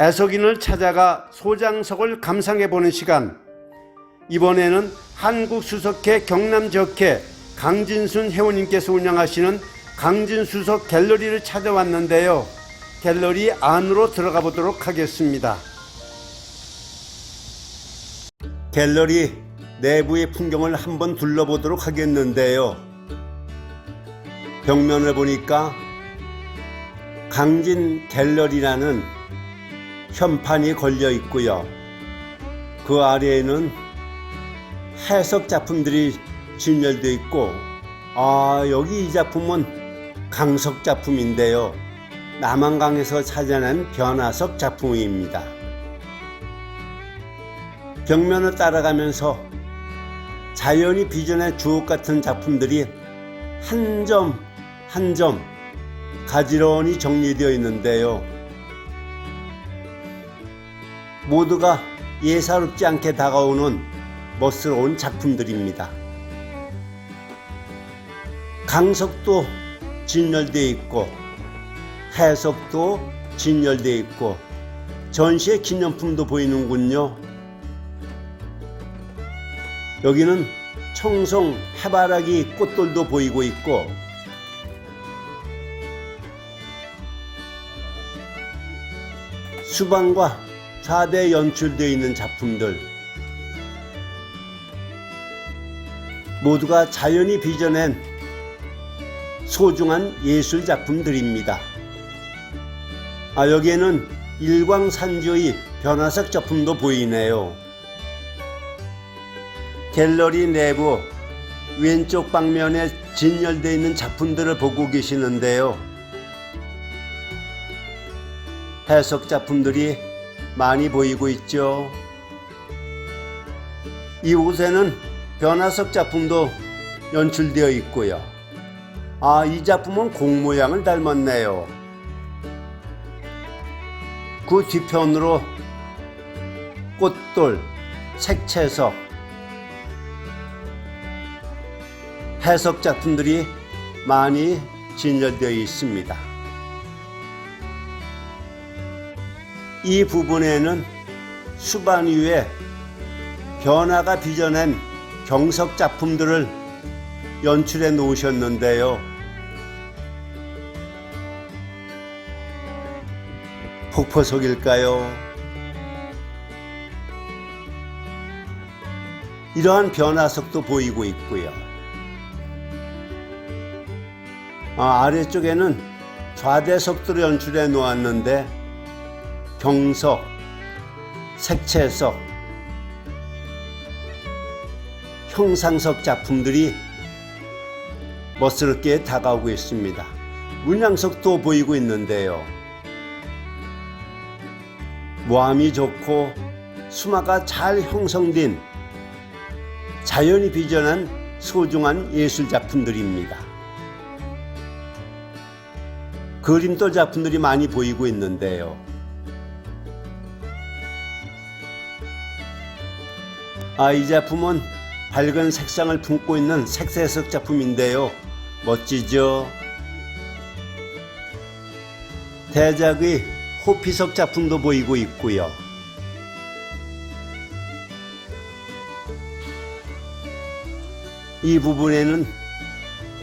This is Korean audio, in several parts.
애석인을 찾아가 소장석을 감상해 보는 시간. 이번에는 한국수석회 경남 지역회 강진순 회원님께서 운영하시는 강진수석 갤러리를 찾아왔는데요. 갤러리 안으로 들어가 보도록 하겠습니다. 갤러리 내부의 풍경을 한번 둘러보도록 하겠는데요. 벽면을 보니까 강진 갤러리라는 현판이 걸려 있고요. 그 아래에는 해석 작품들이 진열되어 있고, 아, 여기 이 작품은 강석 작품인데요. 남한강에서 찾아낸 변화석 작품입니다. 벽면을 따라가면서 자연이 빚어낸 주옥 같은 작품들이 한점 한 점 가지런히 정리되어 있는데요. 모두가 예사롭지 않게 다가오는 멋스러운 작품들입니다. 강석도 진열되어 있고 해석도 진열되어 있고 전시의 기념품도 보이는군요. 여기는 청송 해바라기 꽃들도 보이고 있고 수반과 좌대 연출되어 있는 작품들 모두가 자연이 빚어낸 소중한 예술 작품들입니다. 아, 여기에는 일광산조의 변화석 작품도 보이네요. 갤러리 내부 왼쪽 방면에 진열되어 있는 작품들을 보고 계시는데요. 해석 작품들이 많이 보이고 있죠. 이곳에는 변화석 작품도 연출되어 있고요. 아, 이 작품은 공 모양을 닮았네요. 그 뒤편으로 꽃돌, 색채석, 해석 작품들이 많이 진열되어 있습니다. 이 부분에는 수반 위에 변화가 빚어낸 경석 작품들을 연출해 놓으셨는데요. 폭포석일까요? 이러한 변화석도 보이고 있고요. 아, 아래쪽에는 좌대석들을 연출해 놓았는데 경석, 색채석, 형상석 작품들이 멋스럽게 다가오고 있습니다. 문양석도 보이고 있는데요. 모함이 좋고 수마가 잘 형성된 자연이 빚어낸 소중한 예술 작품들입니다. 그림돌 작품들이 많이 보이고 있는데요. 아, 이 작품은 밝은 색상을 품고 있는 색세석 작품인데요. 멋지죠? 대작의 호피석 작품도 보이고 있고요. 이 부분에는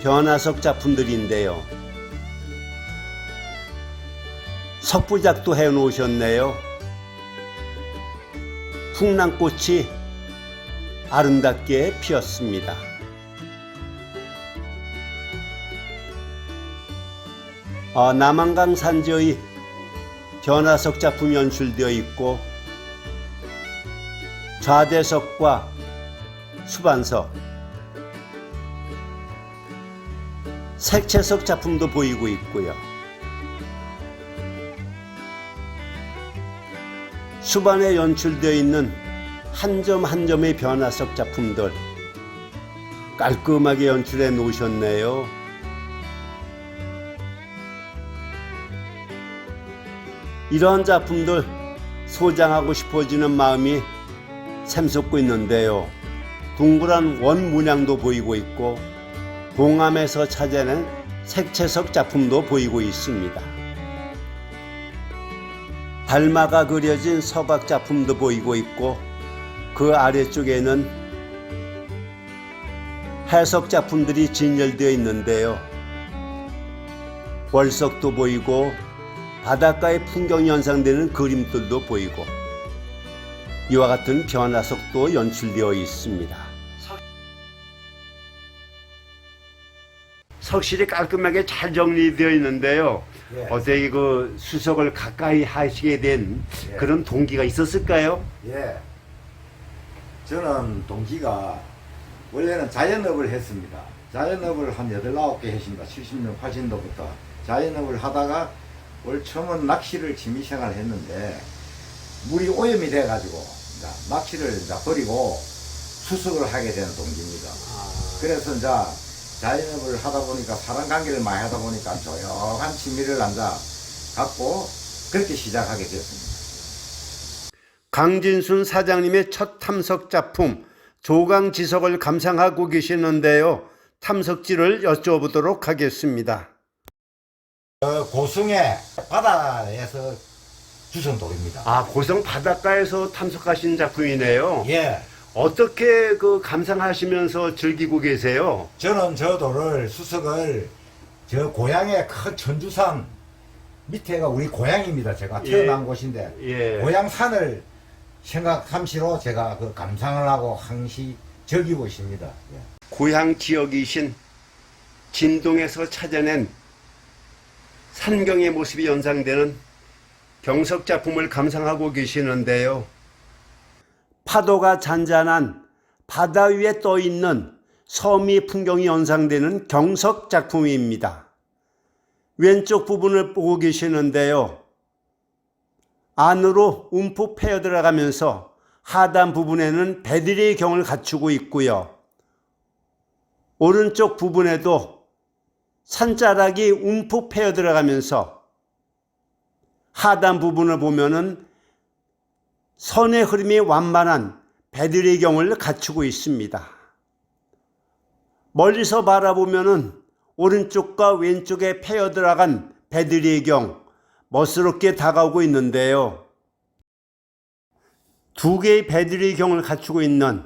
변화석 작품들인데요. 석부작도 해 놓으셨네요. 풍랑꽃이 아름답게 피었습니다. 어, 남한강 산지의 변화석 작품 연출되어 있고 좌대석과 수반석, 색채석 작품도 보이고 있고요. 수반에 연출되어 있는 한 점 한 점의 변화석 작품들 깔끔하게 연출해 놓으셨네요. 이러한 작품들 소장하고 싶어지는 마음이 샘솟고 있는데요. 동그란 원 문양도 보이고 있고 봉암에서 찾아낸 색채석 작품도 보이고 있습니다. 달마가 그려진 서각 작품도 보이고 있고 그 아래쪽에는 해석 작품들이 진열되어 있는데요. 월석도 보이고 바닷가의 풍경이 연상되는 그림들도 보이고 이와 같은 변화석도 연출되어 있습니다. 석실이 깔끔하게 잘 정리되어 있는데요. 예. 어떻게 그 수석을 가까이 하시게 된 예. 그런 동기가 있었을까요? 예. 저는 동기가 원래는 자연업을 했습니다. 자연업을 한 8, 9개 했습니다. 70년, 80년도부터. 자연업을 하다가 올 처음은 낚시를 취미생활 했는데 물이 오염이 돼가지고 낚시를 이제 버리고 수석을 하게 되는 동기입니다. 그래서 이제 자연업을 하다 보니까 사람 관계를 많이 하다 보니까 조용한 취미를 앉아 갖고 그렇게 시작하게 됐습니다. 강진순 사장님의 첫 탐석 작품 조강지석을 감상하고 계시는데요. 탐석지를 여쭤보도록 하겠습니다. 어, 고승의 바다에서 주선 돌입니다. 아 고성 바닷가에서 탐석하신 작품이네요. 예. 어떻게 그 감상하시면서 즐기고 계세요? 저는 저 돌을 수석을 저 고향의 큰 천주산 밑에가 우리 고향입니다. 제가 예. 태어난 곳인데 예. 고향 산을 생각함시로 제가 그 감상을 하고 항시 즐기고 있습니다. 예. 고향 지역이신 진동에서 찾아낸 산경의 모습이 연상되는 경석 작품을 감상하고 계시는데요. 파도가 잔잔한 바다 위에 떠 있는 섬이 풍경이 연상되는 경석 작품입니다. 왼쪽 부분을 보고 계시는데요. 안으로 움푹 패어 들어가면서 하단 부분에는 배들의 경을 갖추고 있고요. 오른쪽 부분에도 산자락이 움푹 패어 들어가면서 하단 부분을 보면은 선의 흐름이 완만한 배들의 경을 갖추고 있습니다. 멀리서 바라보면은 오른쪽과 왼쪽에 패어 들어간 배들의 경 멋스럽게 다가오고 있는데요. 두 개의 배들의 경을 갖추고 있는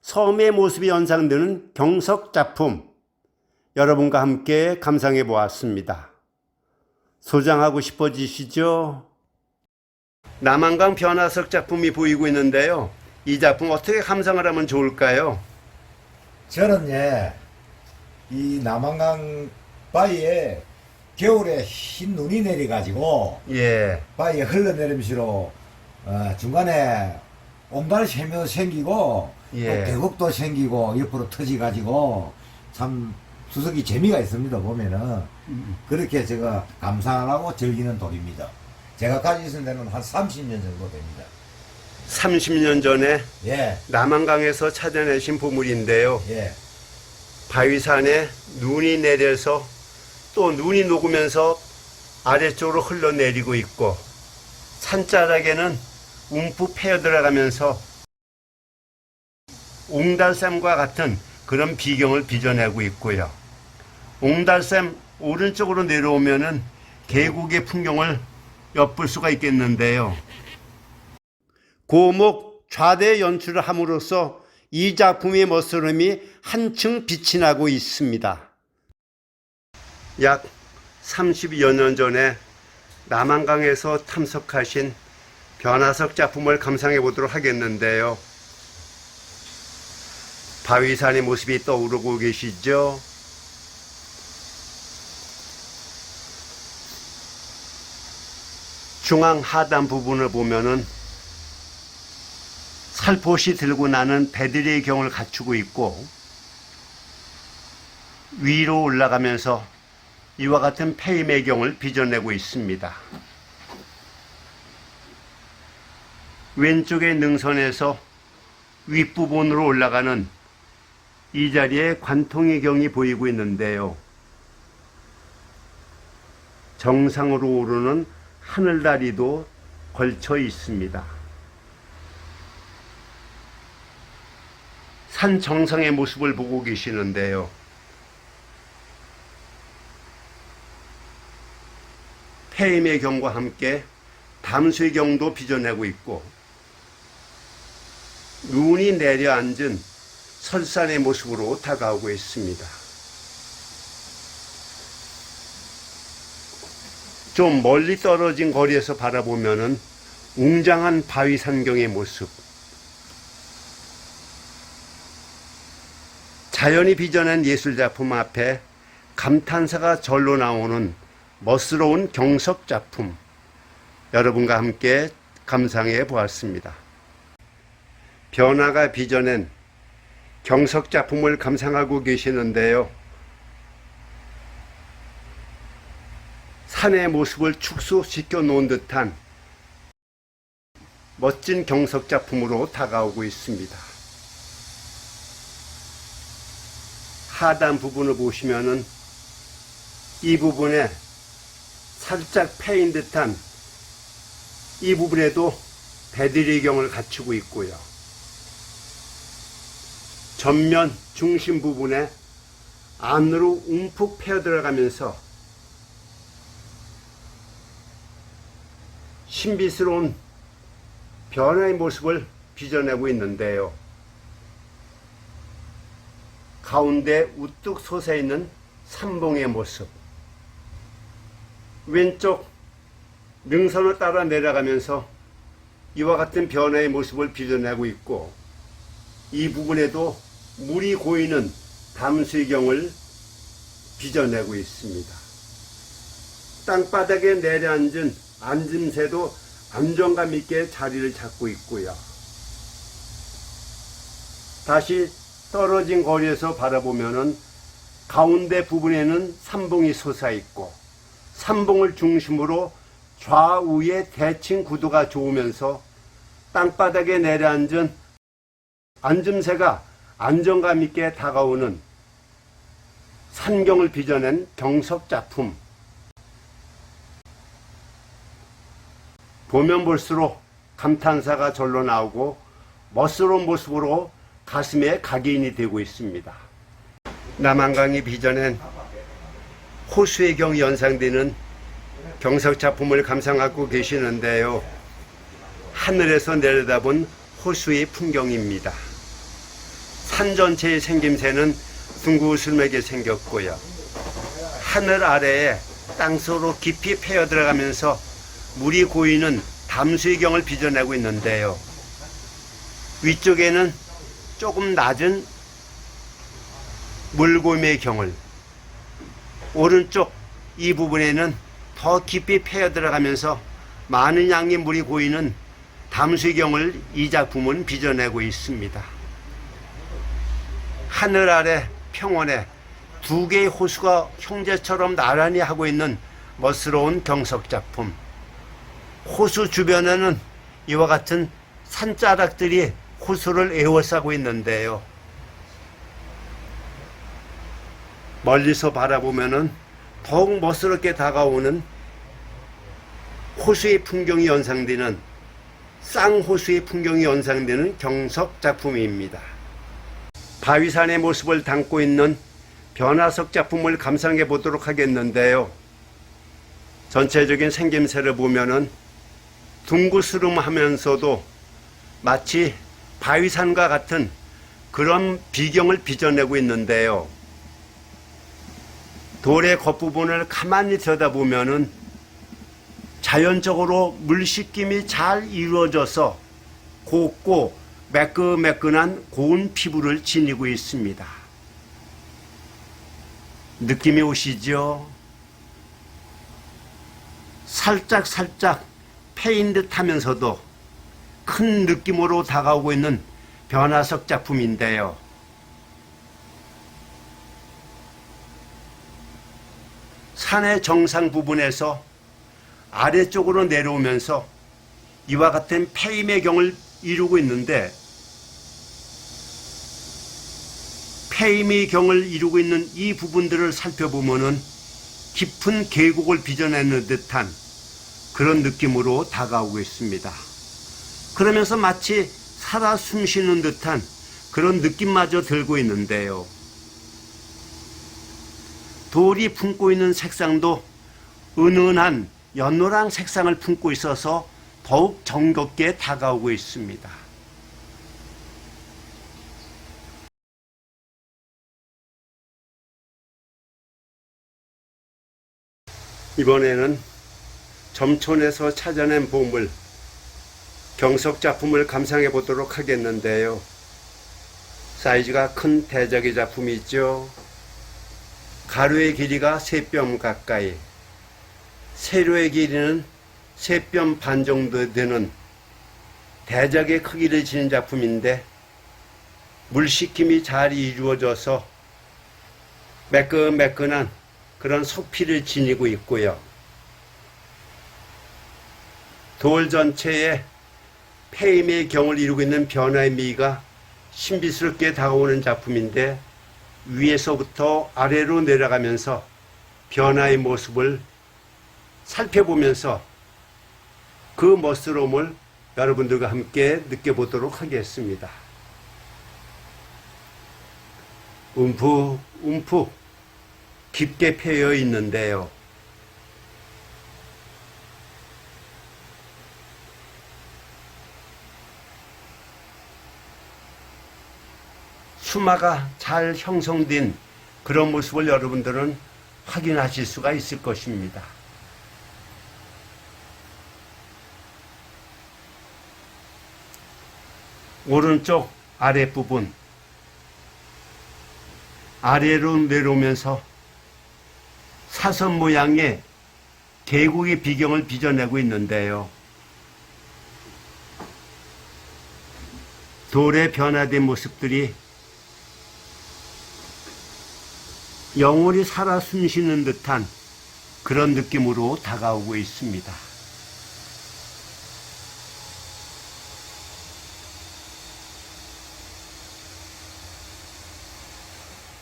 섬의 모습이 연상되는 경석 작품 여러분과 함께 감상해 보았습니다. 소장하고 싶어지시죠? 남한강 변화석 작품이 보이고 있는데요. 이 작품 어떻게 감상을 하면 좋을까요? 저는 예, 이 남한강 바위에 겨울에 흰 눈이 내려가지고 예, 바위에 흘러내리면서 어, 중간에 옹달샘도 생기고 예. 또 계곡도 생기고 옆으로 터지가지고 참 수석이 재미가 있습니다 보면은 그렇게 제가 감상하고 즐기는 돌입니다. 제가 가지고 있는 데는 한 30년 정도 됩니다. 30년 전에 예, 남한강에서 찾아내신 보물인데요. 예, 바위산에 눈이 내려서 또 눈이 녹으면서 아래쪽으로 흘러내리고 있고 산자락에는 움푹 패어 들어가면서 옹달샘과 같은 그런 비경을 빚어내고 있고요. 옹달샘 오른쪽으로 내려오면은 계곡의 풍경을 엿볼 수가 있겠는데요. 고목 좌대 연출을 함으로써 이 작품의 멋스름이 한층 빛이 나고 있습니다. 약 30여 년 전에 남한강에서 탐석하신 변화석 작품을 감상해 보도록 하겠는데요. 바위산의 모습이 떠오르고 계시죠? 중앙 하단 부분을 보면은 살포시 들고 나는 배들의 경을 갖추고 있고 위로 올라가면서 이와 같은 폐임의 경을 빚어내고 있습니다. 왼쪽의 능선에서 윗부분으로 올라가는 이 자리에 관통의 경이 보이고 있는데요. 정상으로 오르는 하늘다리도 걸쳐 있습니다. 산 정상의 모습을 보고 계시는데요. 폐임의 경과 함께 담수경도 빚어내고 있고 눈이 내려앉은 설산의 모습으로 다가오고 있습니다. 좀 멀리 떨어진 거리에서 바라보면은 웅장한 바위 산경의 모습. 자연이 빚어낸 예술 작품 앞에 감탄사가 절로 나오는 멋스러운 경석 작품. 여러분과 함께 감상해 보았습니다. 변화가 빚어낸 경석 작품을 감상하고 계시는데요. 산의 모습을 축소시켜 놓은 듯한 멋진 경석 작품으로 다가오고 있습니다. 하단 부분을 보시면은 이 부분에 살짝 패인 듯한 이 부분에도 배들이경을 갖추고 있고요. 전면 중심 부분에 안으로 움푹 패어 들어가면서 신비스러운 변화의 모습을 빚어내고 있는데요. 가운데 우뚝 솟아 있는 삼봉의 모습. 왼쪽 능선을 따라 내려가면서 이와 같은 변화의 모습을 빚어내고 있고 이 부분에도 물이 고이는 담수경을 빚어내고 있습니다. 땅바닥에 내려앉은 앉음새도 안정감 있게 자리를 잡고 있고요. 다시 떨어진 거리에서 바라보면은 가운데 부분에는 삼봉이 솟아 있고 삼봉을 중심으로 좌우의 대칭 구도가 좋으면서 땅바닥에 내려앉은 앉음새가 안정감 있게 다가오는 산경을 빚어낸 경석 작품. 보면 볼수록 감탄사가 절로 나오고 멋스러운 모습으로 가슴에 각인이 되고 있습니다. 남한강이 빚어낸 호수의 경 연상되는 경석 작품을 감상하고 계시는데요. 하늘에서 내려다본 호수의 풍경입니다. 산 전체의 생김새는 둥그스름하게 생겼고요. 하늘 아래에 땅속으로 깊이 패어 들어가면서 물이 고이는 담수의 경을 빚어내고 있는데요. 위쪽에는 조금 낮은 물고미의 경을, 오른쪽 이 부분에는 더 깊이 패어 들어가면서 많은 양의 물이 고이는 담수의 경을 이 작품은 빚어내고 있습니다. 하늘 아래 평원에 두 개의 호수가 형제처럼 나란히 하고 있는 멋스러운 경석 작품. 호수 주변에는 이와 같은 산자락들이 호수를 에워싸고 있는데요. 멀리서 바라보면은 더욱 멋스럽게 다가오는 호수의 풍경이 연상되는 쌍호수의 풍경이 연상되는 경석 작품입니다. 바위산의 모습을 담고 있는 변화석 작품을 감상해 보도록 하겠는데요. 전체적인 생김새를 보면은 둥그스름하면서도 마치 바위산과 같은 그런 비경을 빚어내고 있는데요. 돌의 겉부분을 가만히 들여다보면은 자연적으로 물씻김이 잘 이루어져서 곱고 매끈매끈한 고운 피부를 지니고 있습니다. 느낌이 오시죠? 살짝 살짝 패인 듯 하면서도 큰 느낌으로 다가오고 있는 변화석 작품인데요. 산의 정상 부분에서 아래쪽으로 내려오면서 이와 같은 패임의 경을 이루고 있는데 패임의 경을 이루고 있는 이 부분들을 살펴보면은 깊은 계곡을 빚어내는 듯한 그런 느낌으로 다가오고 있습니다. 그러면서 마치 살아 숨쉬는 듯한 그런 느낌마저 들고 있는데요. 돌이 품고 있는 색상도 은은한 연노랑 색상을 품고 있어서 더욱 정겹게 다가오고 있습니다. 이번에는 점촌에서 찾아낸 보물 경석 작품을 감상해 보도록 하겠는데요. 사이즈가 큰 대저기 작품이 있죠. 가루의 길이가 세 뼘 가까이, 세로의 길이는 세 뼘 반 정도 되는 대작의 크기를 지닌 작품인데 물식힘이 잘 이루어져서 매끈매끈한 그런 속피를 지니고 있고요. 돌 전체에 페임의 경을 이루고 있는 변화의 미가 신비스럽게 다가오는 작품인데 위에서부터 아래로 내려가면서 변화의 모습을 살펴보면서 그 멋스러움을 여러분들과 함께 느껴보도록 하겠습니다. 움푹 움푹 깊게 패여 있는데요. 수마가 잘 형성된 그런 모습을 여러분들은 확인하실 수가 있을 것입니다. 오른쪽 아랫부분 아래로 내려오면서 사선 모양의 계곡의 비경을 빚어내고 있는데요. 돌의 변화된 모습들이 영혼이 살아 숨쉬는 듯한 그런 느낌으로 다가오고 있습니다.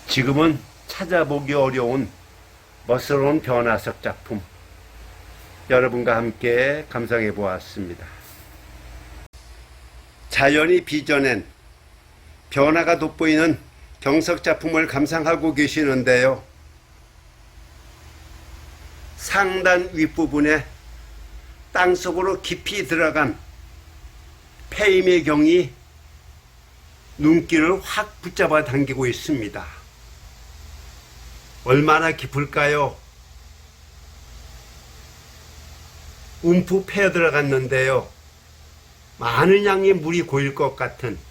지금은 찾아보기 어려운 멋스러운 변화석 작품 여러분과 함께 감상해 보았습니다. 자연이 빚어낸 변화가 돋보이는 경석 작품을 감상하고 계시는데요. 상단 윗부분에 땅속으로 깊이 들어간 페임의 경이 눈길을 확 붙잡아 당기고 있습니다. 얼마나 깊을까요? 움푹 패어 들어갔는데요. 많은 양의 물이 고일 것 같은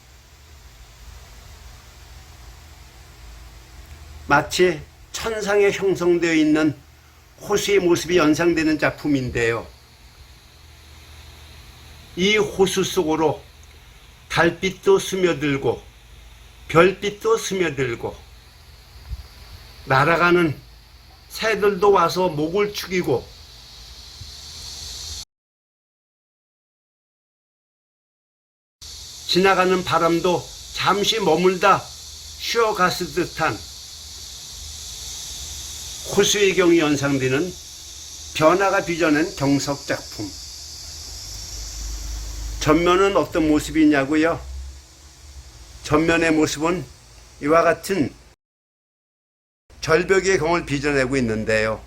마치 천상에 형성되어 있는 호수의 모습이 연상되는 작품인데요. 이 호수 속으로 달빛도 스며들고 별빛도 스며들고 날아가는 새들도 와서 목을 축이고 지나가는 바람도 잠시 머물다 쉬어갔을 듯한 호수의 경이 연상되는 변화가 빚어낸 경석 작품. 전면은 어떤 모습이냐고요? 전면의 모습은 이와 같은 절벽의 경을 빚어내고 있는데요.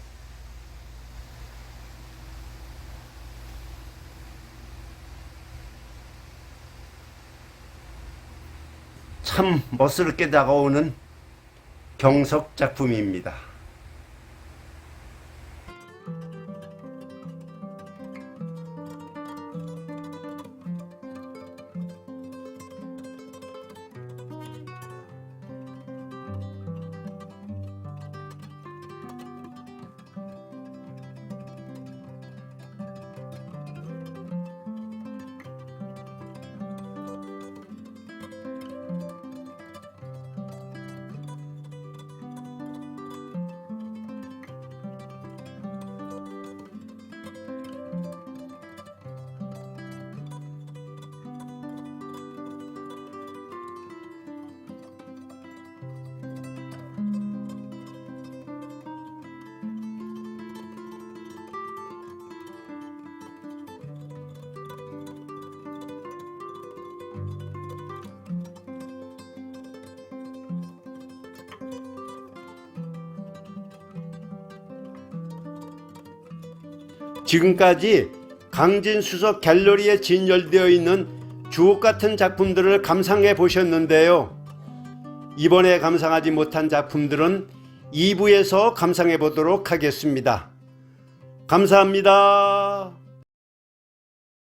참 멋스럽게 다가오는 경석 작품입니다. 지금까지 강진 수석 갤러리에 진열되어 있는 주옥 같은 작품들을 감상해 보셨는데요. 이번에 감상하지 못한 작품들은 2부에서 감상해 보도록 하겠습니다. 감사합니다.